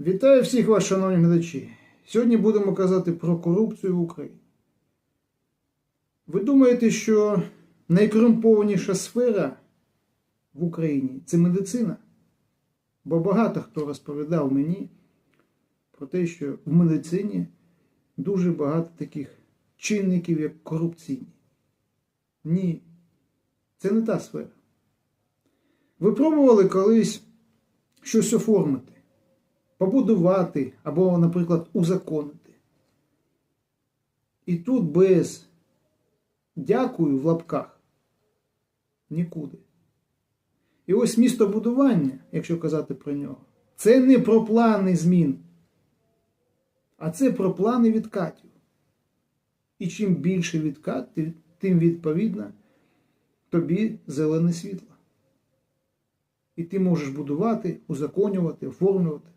Вітаю всіх вас, шановні глядачі. Сьогодні будемо казати про корупцію в Україні. Ви думаєте, що найкорумпованіша сфера в Україні це медицина? Бо багато хто розповідав мені про те, що в медицині дуже багато таких чинників, як корупційні. Ні, це не та сфера. Ви пробували колись щось оформити, побудувати або, наприклад, узаконити. І тут без дякую в лапках нікуди. І ось містобудування, якщо казати про нього, це не про плани змін, а це про плани відкатів. І чим більше відкат, тим відповідно тобі зелене світло. І ти можеш будувати, узаконювати, оформлювати.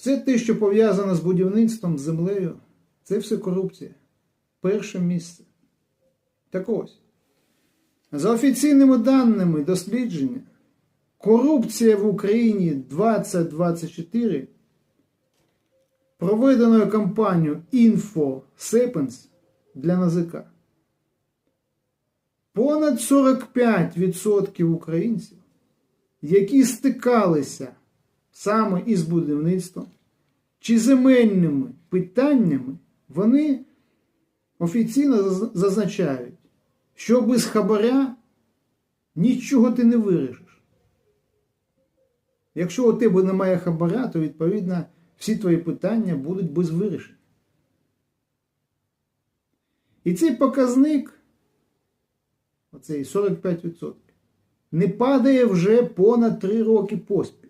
Все те, що пов'язане з будівництвом, з землею, це все корупція. Перше місце. Так ось. За офіційними даними дослідження, корупція в Україні 2024 проведеною кампанією InfoSepenс для НАЗК. Понад 45% українців, які стикалися саме із будівництвом чи земельними питаннями, вони офіційно зазначають, що без хабаря нічого ти не вирішиш. Якщо у тебе немає хабаря, то відповідно всі твої питання будуть без вирішення. І цей показник, оцей 45%, не падає вже понад 3 роки поспіль.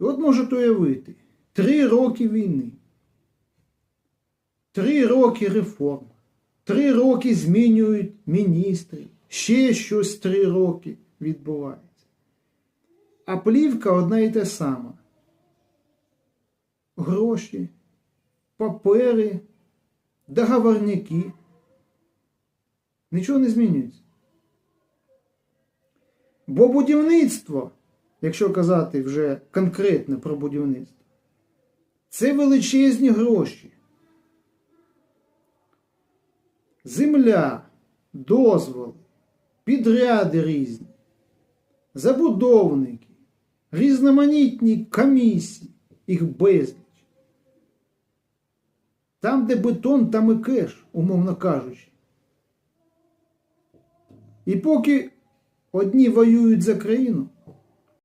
І от можете уявити, 3 роки війни, 3 роки реформ, 3 роки змінюють міністрів, ще щось 3 роки відбувається. А плівка одна і та сама. Гроші, папери, договорняки. Нічого не змінюється. Бо будівництво, якщо казати вже конкретно про будівництво, це величезні гроші. Земля, дозволи, підряди різні, забудовники, різноманітні комісії, їх безліч. Там, де бетон, там і кеш, умовно кажучи. І поки одні воюють за країну,